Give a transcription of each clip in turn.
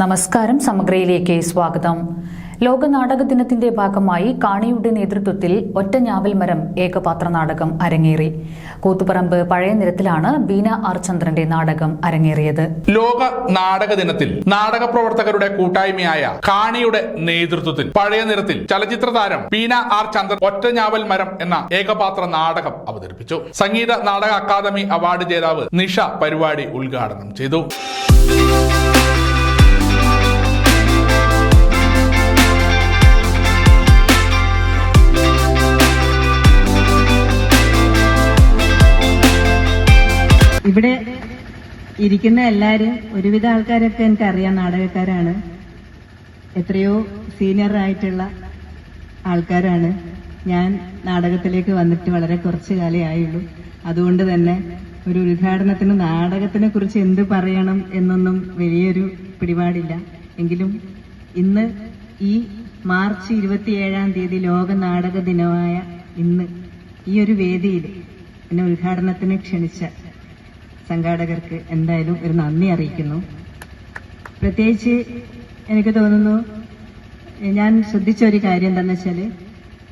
നമസ്കാരം സമഗ്രയിലേക്ക് സ്വാഗതം. ലോക നാടക ദിനത്തിന്റെ ഭാഗമായി കാണിയുടെ നേതൃത്വത്തിൽ ഒറ്റഞ്ഞാവൽ മരം ഏകപാത്ര നാടകം അരങ്ങേറി. കൂത്തുപറമ്പ് പഴയ നിരത്തിലാണ് ബീന ആർ ചന്ദ്രന്റെ നാടകം അരങ്ങേറിയത്. ലോക നാടക ദിനത്തിൽ നാടക പ്രവർത്തകരുടെ കൂട്ടായ്മയായ കാണിയുടെ നേതൃത്വത്തിൽ പഴയ നിരത്തിൽ ചലച്ചിത്ര താരം ബീന ആർ ചന്ദ്രൻ ഒറ്റഞ്ഞാവൽ മരം എന്ന ഏകപാത്ര നാടകം അവതരിപ്പിച്ചു. സംഗീത നാടക അക്കാദമി അവാർഡ് ജേതാവ് നിഷ പരിപാടി ഉദ്ഘാടനം ചെയ്തു. ഇവിടെ ഇരിക്കുന്ന എല്ലാരും ഒരുവിധ ആൾക്കാരൊക്കെ എനിക്കറിയാം നാടകക്കാരാണ്. എത്രയോ സീനിയർ ആയിട്ടുള്ള ആൾക്കാരാണ്. ഞാൻ നാടകത്തിലേക്ക് വന്നിട്ട് വളരെ കുറച്ച് കാലേ ആയുള്ളൂ. അതുകൊണ്ട് തന്നെ ഒരു ഉദ്ഘാടനത്തിന് നാടകത്തിനെ കുറിച്ച് എന്ത് പറയണം എന്നൊന്നും വലിയൊരു പിടിപാടില്ല. എങ്കിലും ഇന്ന് ഈ മാർച്ച് ഇരുപത്തിയേഴാം തീയതി ലോക നാടക ദിനമായ ഇന്ന് ഈ ഒരു വേദിയിൽ എന്നെ ഉദ്ഘാടനത്തിന് ക്ഷണിച്ച സംഘാടകർക്ക് എന്തായാലും ഒരു നന്ദി അറിയിക്കുന്നു. പ്രത്യേകിച്ച് എനിക്ക് തോന്നുന്നു ഞാൻ ശ്രദ്ധിച്ച ഒരു കാര്യം എന്താണെന്ന് വെച്ചാൽ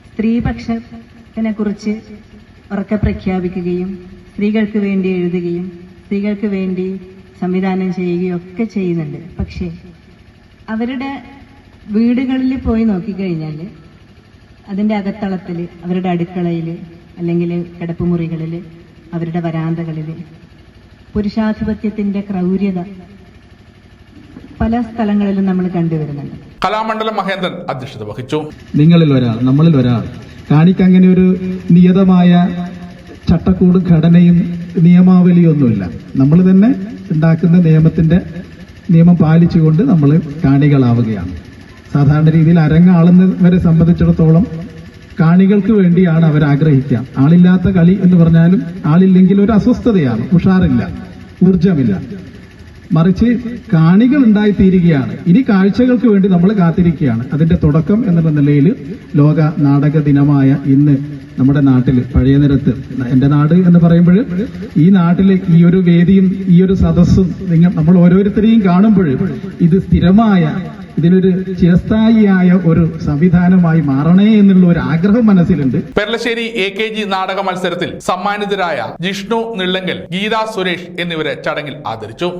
സ്ത്രീപക്ഷത്തിനെ കുറിച്ച് ഉറക്കെ പ്രഖ്യാപിക്കുകയും സ്ത്രീകൾക്ക് വേണ്ടി എഴുതുകയും സ്ത്രീകൾക്ക് വേണ്ടി സംവിധാനം ചെയ്യുകയും ഒക്കെ ചെയ്യുന്നുണ്ട്. പക്ഷേ അവരുടെ വീടുകളിൽ പോയി നോക്കിക്കഴിഞ്ഞാൽ അതിന്റെ അകത്തളത്തിൽ അവരുടെ അടുക്കളയിൽ അല്ലെങ്കിൽ കിടപ്പുമുറികളിൽ അവരുടെ വരാന്തകളിൽ പുരുഷാധിപത്യത്തിന്റെ ക്രൗര്യത പല സ്ഥലങ്ങളിലും നമ്മൾ കണ്ടുവരുന്നുണ്ട്. കലാമണ്ഡലം മഹേന്ദ്രൻ അധ്യക്ഷത വഹിച്ചു. നിങ്ങളിൽ ഒരാൾ നമ്മളിൽ ഒരാൾ. കാണിക്കങ്ങനെ ഒരു നിയതമായ ചട്ടക്കൂടും ഘടനയും നിയമാവലിയും ഒന്നുമില്ല നമ്മൾ തന്നെ ഉണ്ടാക്കുന്ന നിയമത്തിന്റെ നിയമം പാലിച്ചുകൊണ്ട് നമ്മൾ കാണികളാവുകയാണ്. സാധാരണ രീതിയിൽ അരങ്ങാളുന്നവരെ സംബന്ധിച്ചിടത്തോളം കാണികൾക്ക് വേണ്ടിയാണ് അവർ ആഗ്രഹിക്കുക ആളില്ലാത്ത കളി എന്ന് പറഞ്ഞാലും ആളില്ലെങ്കിൽ ഒരു അസ്വസ്ഥതയാണ് ഉഷാറില്ല. ഊർജമില്ല മറിച്ച് കാണികൾ ഉണ്ടായിത്തീരുകയാണ്. ഇനി കാഴ്ചകൾക്ക് വേണ്ടി നമ്മൾ കാത്തിരിക്കുകയാണ്. അതിന്റെ തുടക്കം എന്നുള്ള നിലയിൽ ലോക നാടക ദിനമായ ഇന്ന് നമ്മുടെ നാട്ടിൽ പഴയ നിരത്ത് എന്റെ നാട് എന്ന് പറയുമ്പോൾ ഈ നാട്ടിൽ ഈ ഒരു വേദിയും ഈ ഒരു സദസ്സും നിങ്ങൾ നമ്മൾ ഓരോരുത്തരെയും കാണുമ്പോൾ ഇത് സ്ഥിരമായ ഇതിനൊരു ചിരസ്ഥായിയായ ഒരു സംവിധാനമായി മാറണേ എന്നുള്ള ഒരു ആഗ്രഹം മനസ്സിലുണ്ട്. പെർലശ്ശേരി എ കെ ജി നാടക മത്സരത്തിൽ സമ്മാനിതരായ ജിഷ്ണു നിള്ളങ്കൽ ഗീതാ സുരേഷ് എന്നിവരെ ചടങ്ങിൽ ആദരിച്ചു.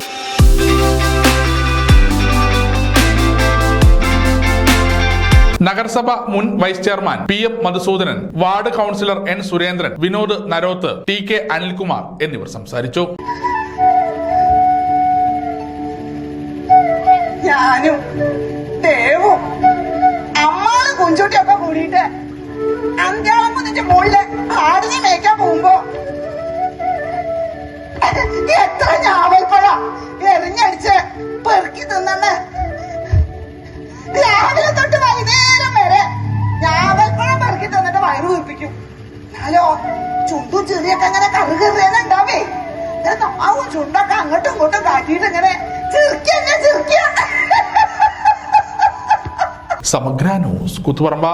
നഗരസഭ മുൻ vice chairman P M Madhusoodanan ward councillor N Surendran Vinod Naroth T K Anilkumar എന്നിവർ സംസാരിച്ചു. ഞാനും അമ്മാളും കുഞ്ചുട്ടിയൊക്കെ കൂടിയിട്ട് അന്ത്യാളം കുന്നിന്റെ മുകളിലെ ആടിനെ ചുണ്ടും ചെറിയൊക്കെ അങ്ങനെ കറുകറിയാനുണ്ടാവേ നാവും ചുണ്ടൊക്കെ അങ്ങോട്ടും ഇങ്ങോട്ടും കാട്ടിയിട്ട് ഇങ്ങനെ ചെറുക്കിയ ചെറുക്കിയ സമഗ്ര ന്യൂസ് കുത്തുപറമ്പ.